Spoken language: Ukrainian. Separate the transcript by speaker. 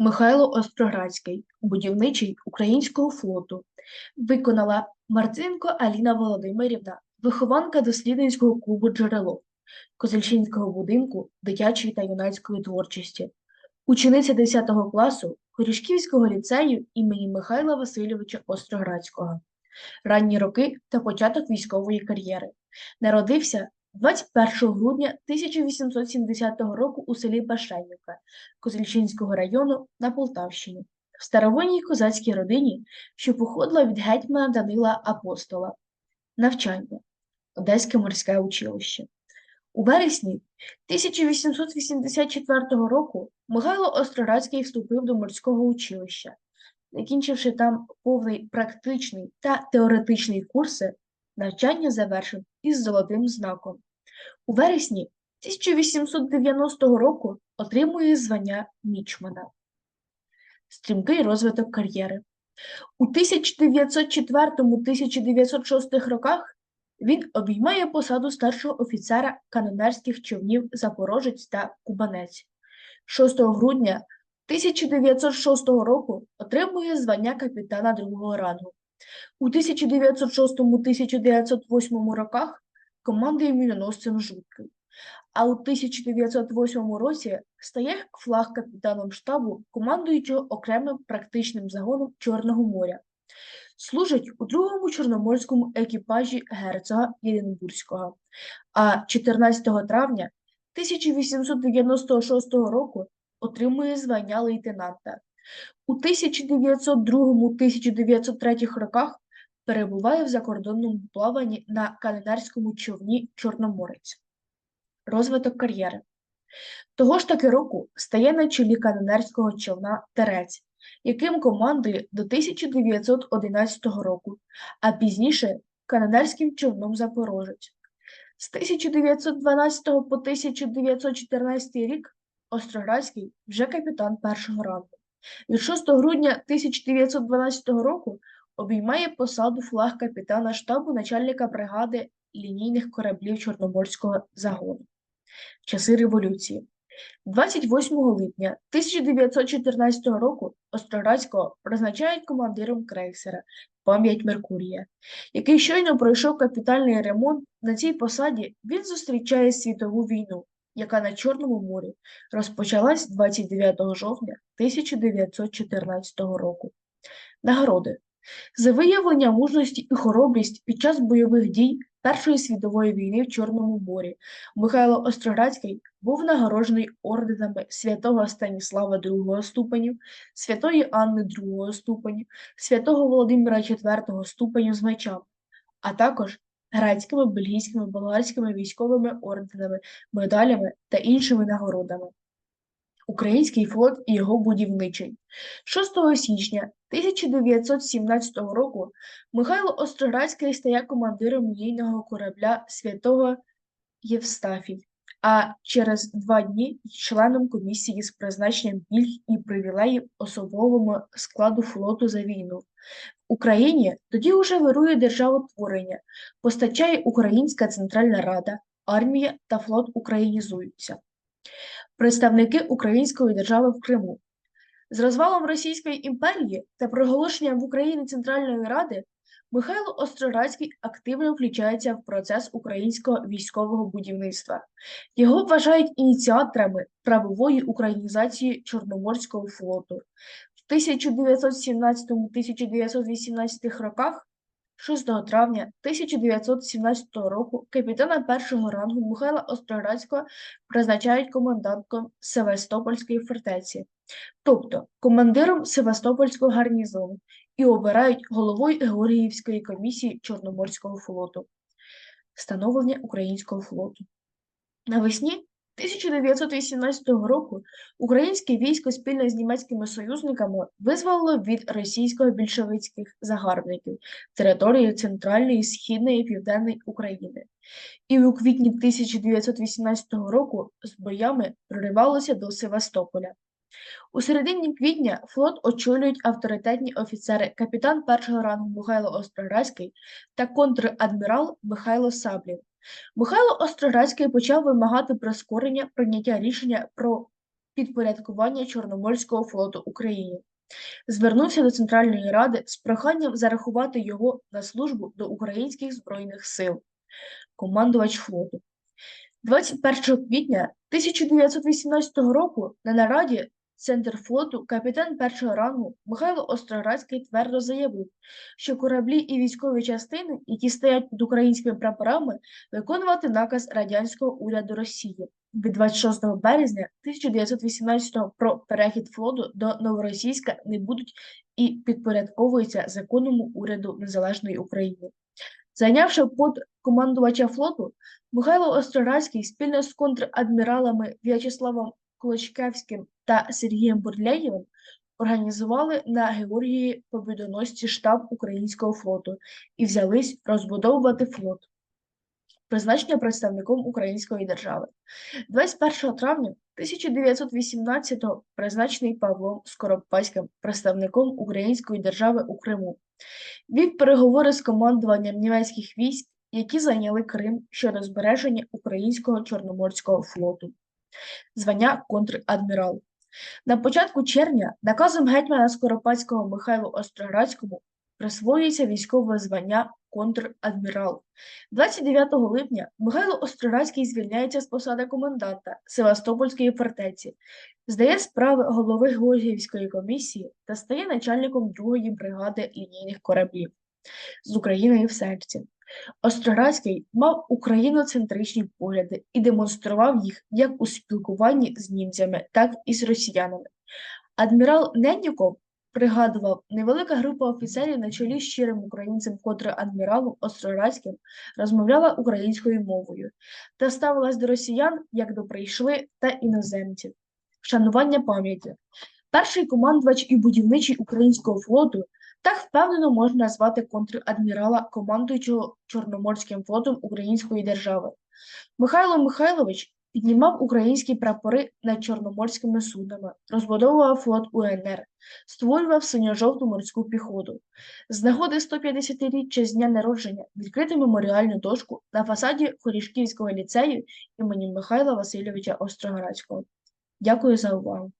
Speaker 1: Михайло Остроградський, будівничий українського флоту, виконала Марцинко Аліна Володимирівна, вихованка дослідницького клубу «Джерело», Козельчинського будинку дитячої та юнацької творчості, учениця 10 класу Горішківського ліцею імені Михайла Васильовича Остроградського, ранні роки та початок військової кар'єри. Народився 21 грудня 1870 року у селі Башенівка Козельчинського району на Полтавщині, в старовинній козацькій родині, що походила від гетьмана Данила Апостола. Навчання Одеське морське училище. У вересні 1884 року Михайло Остроградський вступив до морського училища, закінчивши там повний практичний та теоретичний курси, навчання завершив із золотим знаком. У вересні 1890 року отримує звання мічмана. Стрімкий розвиток кар'єри. У 1904-1906 роках він обіймає посаду старшого офіцера канонерських човнів Запорожець та Кубанець. 6 грудня 1906 року отримує звання капітана другого рангу. У 1906-1908 роках командує міноносцем Жуткий, а у 1908 році стає флаг капітаном штабу командуючого окремим практичним загоном Чорного моря. Служить у другому чорноморському екіпажі герцога Єдинбурзького, а 14 травня 1896 року отримує звання лейтенанта. У 1902-1903 роках перебуває в закордонному плаванні на канонерському човні Чорноморець. Розвиток кар'єри. Того ж таки року стає на чолі канонерського човна Терець, яким командує до 1911 року, а пізніше канонерським човном Запорожець. З 1912 по 1914 рік Остроградський вже капітан першого рангу. Від 6 грудня 1912 року обіймає посаду флаг капітана штабу начальника бригади лінійних кораблів Чорноморського загону в часи революції. 28 липня 1914 року Остроградського призначають командиром крейсера Пам'ять Меркурія, який щойно пройшов капітальний ремонт. На цій посаді він зустрічає світову війну, яка на Чорному морі розпочалась 29 жовтня 1914 року. Нагороди за виявлення мужності і хоробрість під час бойових дій Першої світової війни в Чорному морі Михайло Остроградський був нагороджений орденами святого Станіслава II ступеню, святої Анни II ступеню, святого Володимира IV ступеню з мечами, а також грецькими, бельгійськими, болгарськими військовими орденами, медалями та іншими нагородами. Український флот і його будівничий. 6 січня 1917 року Михайло Остроградський стає командиром лінійного корабля святого Євстафій, а через два дні членом комісії з призначенням пільг і привілеїв особовому складу флоту за війну. В Україні тоді вже вирує державотворення, постачає Українська Центральна Рада, армія та флот українізуються представники Української держави в Криму. З розвалом Російської імперії та проголошенням в Україні Центральної Ради Михайло Остроградський активно включається в процес українського військового будівництва. Його вважають ініціаторами правової українізації Чорноморського флоту. В 1917-1918 роках 6 травня 1917 року капітана першого рангу Михайла Остроградського призначають комендантом Севастопольської фортеці, тобто командиром Севастопольського гарнізону, і обирають головою Георгіївської комісії Чорноморського флоту. Становлення українського флоту. Навесні 1918 року українське військо спільно з німецькими союзниками визволило від російсько-більшовицьких загарбників території Центральної, Східної і Південної України, і у квітні 1918 року з боями проривалося до Севастополя. У середині квітня флот очолюють авторитетні офіцери капітан першого рангу Михайло Остроградський та контрадмірал Михайло Саблін. Михайло Остроградський почав вимагати прискорення прийняття рішення про підпорядкування Чорноморського флоту Україні. Звернувся до Центральної Ради з проханням зарахувати його на службу до українських збройних сил. Командувач флоту. 21 квітня 1918 року на нараді Центр флоту капітан першого рангу Михайло Остроградський твердо заявив, що кораблі і військові частини, які стоять під українськими прапорами, виконувати наказ радянського уряду Росії від 26 березня 1918 про перехід флоту до Новоросійська не будуть і підпорядковуються законному уряду Незалежної України. Зайнявши пост командувача флоту, Михайло Остроградський спільно з контрадміралами В'ячеславом Клочкевським та Сергієм Бурлеєвим організували на Георгії Побідоносці штаб українського флоту і взялись розбудовувати флот. Призначення представником української держави. 21 травня 1918-го призначений Павлом Скоропадським представником української держави у Криму. Вів переговори з командуванням німецьких військ, які зайняли Крим щодо збереження українського Чорноморського флоту. Звання контрадмірал. На початку червня наказом гетьмана Скоропадського Михайлу Остроградському присвоюється військове звання контрадмірал. 29 липня Михайло Остроградський звільняється з посади коменданта Севастопольської фортеці, здає справи голови Георгіївської комісії та стає начальником другої бригади лінійних кораблів з Україною в серці. Остроградський мав україноцентричні погляди і демонстрував їх як у спілкуванні з німцями, так і з росіянами. Адмірал Ненніков пригадував, невелика група офіцерів на чолі з щирим українцем контрадміралом Остроградським розмовляла українською мовою та ставилась до росіян як до прийшли та іноземців. Вшанування пам'яті. Перший командувач і будівничий українського флоту так впевнено можна назвати контрадмірала, командуючого Чорноморським флотом Української держави. Михайло Михайлович піднімав українські прапори над чорноморськими суднами, розбудовував флот УНР, створював синьо-жовту морську піхоту. З нагоди 150-річчя з дня народження відкрити меморіальну дошку на фасаді Хорішківського ліцею імені Михайла Васильовича Остроградського. Дякую за увагу.